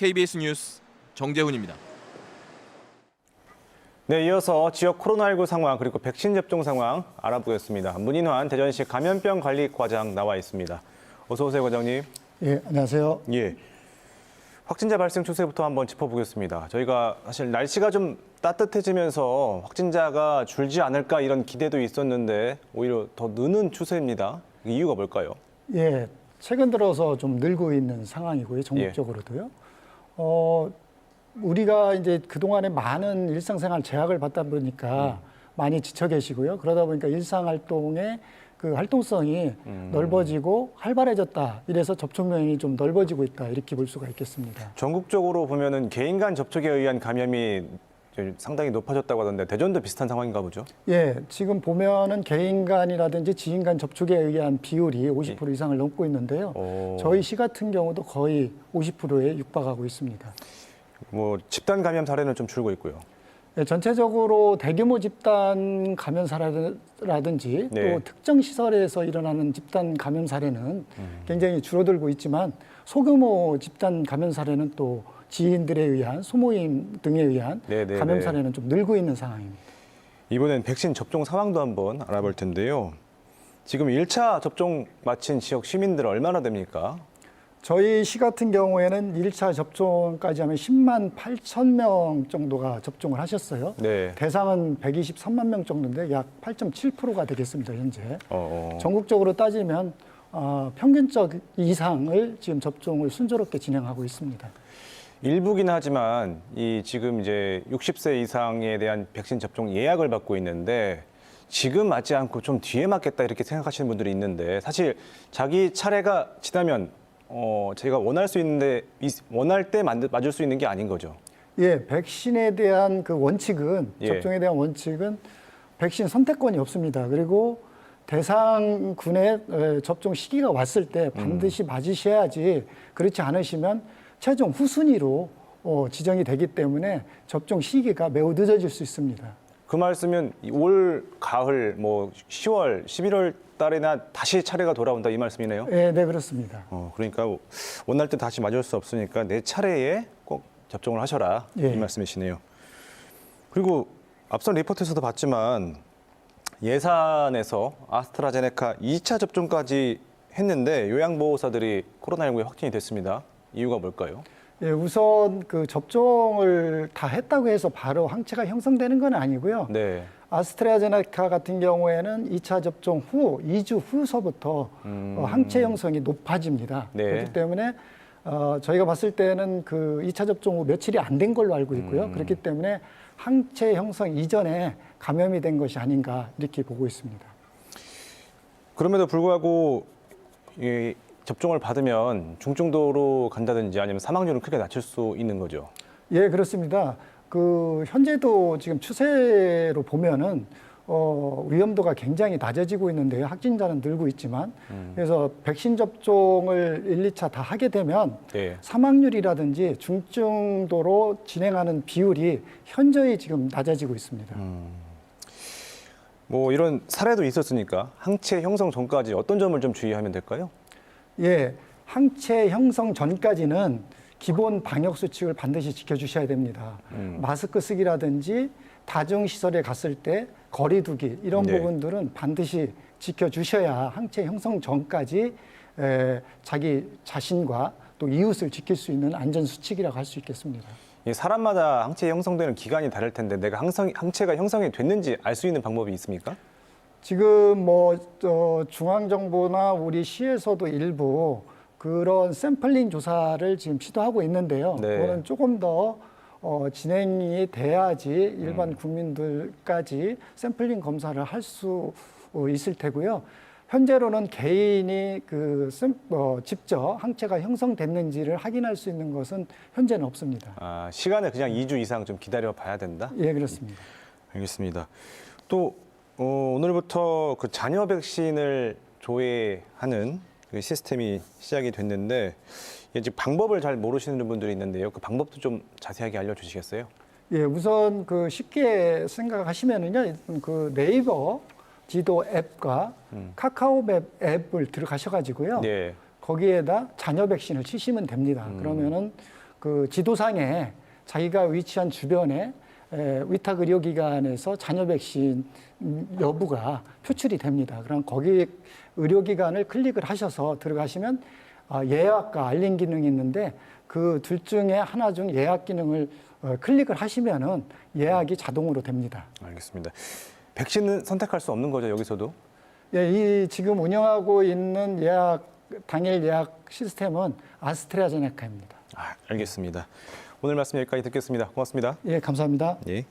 KBS 뉴스 정재훈입니다. 네, 이어서 지역 코로나19 상황 그리고 백신 접종 상황 알아보겠습니다. 문인환 대전시 감염병 관리 과장 나와 있습니다. 어서 오세요, 과장님. 예, 안녕하세요. 예. 확진자 발생 추세부터 한번 짚어보겠습니다. 저희가 사실 날씨가 좀 따뜻해지면서 확진자가 줄지 않을까 이런 기대도 있었는데 오히려 더 느는 추세입니다. 이유가 뭘까요? 예, 최근 들어서 좀 늘고 있는 상황이고요. 전국적으로도요. 어, 우리가 이제 그동안에 많은 일상생활 제약을 받다 보니까 많이 지쳐 계시고요. 그러다 보니까 일상활동의 그 활동성이 넓어지고 활발해졌다. 이래서 접촉 면이 좀 넓어지고 있다. 이렇게 볼 수가 있겠습니다. 전국적으로 보면은 개인 간 접촉에 의한 감염이 상당히 높아졌다고 하던데 대전도 비슷한 상황인가 보죠? 예, 지금 보면은 개인 간이라든지 지인 간 접촉에 의한 비율이 50% 이상을 넘고 있는데요. 오. 저희 시 같은 경우도 거의 50%에 육박하고 있습니다. 뭐 집단 감염 사례는 좀 줄고 있고요. 예, 전체적으로 대규모 집단 감염 사례라든지 네. 또 특정 시설에서 일어나는 집단 감염 사례는 굉장히 줄어들고 있지만 소규모 집단 감염 사례는 또 지인들에 의한 소모임 등에 의한 네, 네, 감염 네. 사례는 좀 늘고 있는 상황입니다. 이번엔 백신 접종 상황도 한번 알아볼 텐데요. 지금 1차 접종 마친 지역 시민들 얼마나 됩니까? 저희 시 같은 경우에는 일차 접종까지 하면 10만 8천 명 정도가 접종을 하셨어요. 네. 대상은 123만 명 정도인데 약 8.7%가 되겠습니다, 현재. 어, 어. 전국적으로 따지면 어, 평균적 이상을 지금 접종을 순조롭게 진행하고 있습니다. 일부긴 하지만 이 지금 이제 60세 이상에 대한 백신 접종 예약을 받고 있는데 지금 맞지 않고 좀 뒤에 맞겠다 이렇게 생각하시는 분들이 있는데 사실 자기 차례가 지나면 어 제가 원할 수 있는데 이- 원할 때 맞을 수 있는 게 아닌 거죠. 예, 백신에 대한 그 원칙은 예. 접종에 대한 원칙은 백신 선택권이 없습니다. 그리고 대상군의 에, 접종 시기가 왔을 때 반드시 맞으셔야지 그렇지 않으시면 최종 후순위로 어, 지정이 되기 때문에 접종 시기가 매우 늦어질 수 있습니다. 그 말씀은 이올 가을 뭐 10월, 11월 달에나 다시 차례가 돌아온다 이 말씀이네요. 예, 네 그렇습니다. 어, 그러니까 원할 때 다시 맞을 수 없으니까 내 차례에 꼭 접종을 하셔라 예. 이 말씀이시네요. 그리고 앞선 리포트에서도 봤지만 예산에서 아스트라제네카 2차 접종까지 했는데 요양보호사들이 코로나19에 확진이 됐습니다. 이유가 뭘까요? 예, 우선 그 접종을 다 했다고 해서 바로 항체가 형성되는 건 아니고요. 네. 아스트라제네카 같은 경우에는 2차 접종 후 2주 후서부터 어, 항체 형성이 높아집니다. 네. 그렇기 때문에 어, 저희가 봤을 때는 그 2차 접종 후 며칠이 안 된 걸로 알고 있고요. 그렇기 때문에 항체 형성 이전에 감염이 된 것이 아닌가 이렇게 보고 있습니다. 그럼에도 불구하고 이 접종을 받으면 중증도로 간다든지 아니면 사망률을 크게 낮출 수 있는 거죠. 예, 그렇습니다. 그 현재도 지금 추세로 보면은 어, 위험도가 굉장히 낮아지고 있는데요. 확진자는 늘고 있지만 그래서 백신 접종을 1, 2차 다 하게 되면 네. 사망률이라든지 중증도로 진행하는 비율이 현저히 지금 낮아지고 있습니다. 뭐 이런 사례도 있었으니까 항체 형성 전까지 어떤 점을 좀 주의하면 될까요? 예, 항체 형성 전까지는 기본 방역 수칙을 반드시 지켜주셔야 됩니다. 마스크 쓰기라든지 다중 시설에 갔을 때 거리두기 이런 네. 부분들은 반드시 지켜주셔야 항체 형성 전까지 에, 자기 자신과 또 이웃을 지킬 수 있는 안전 수칙이라고 할 수 있겠습니다. 이 사람마다 항체 형성되는 기간이 다를 텐데 내가 항상 항체가 형성이 됐는지 알 수 있는 방법이 있습니까? 지금 뭐 어, 중앙정부나 우리 시에서도 일부 그런 샘플링 조사를 지금 시도하고 있는데요. 네. 그거는 조금 더 어, 진행이 돼야지 일반 국민들까지 샘플링 검사를 할 수 있을 테고요. 현재로는 개인이 그 샘- 어, 직접 항체가 형성됐는지를 확인할 수 있는 것은 현재는 없습니다. 아, 시간을 그냥 2주 이상 좀 기다려 봐야 된다. 예, 그렇습니다. 알겠습니다. 또 어, 오늘부터 그 자녀 백신을 조회하는 그 시스템이 시작이 됐는데 이게 지금 방법을 잘 모르시는 분들이 있는데요. 그 방법도 좀 자세하게 알려주시겠어요? 예, 우선 그 쉽게 생각하시면은요, 그 네이버 지도 앱과 카카오맵 앱을 들어가셔가지고요. 네. 거기에다 자녀 백신을 치시면 됩니다. 그러면은 그 지도상에 자기가 위치한 주변에 에, 위탁 의료기관에서 잔여 백신 여부가 표출이 됩니다. 그럼 거기 의료기관을 클릭을 하셔서 들어가시면 아, 예약과 알림 기능이 있는데 그 둘 중에 하나 중 예약 기능을 어, 클릭을 하시면은 예약이 자동으로 됩니다. 알겠습니다. 백신은 선택할 수 없는 거죠 여기서도? 예, 이 지금 운영하고 있는 예약 당일 예약 시스템은 아스트라제네카입니다. 아, 알겠습니다. 오늘 말씀 여기까지 듣겠습니다. 고맙습니다. 예, 감사합니다. 예.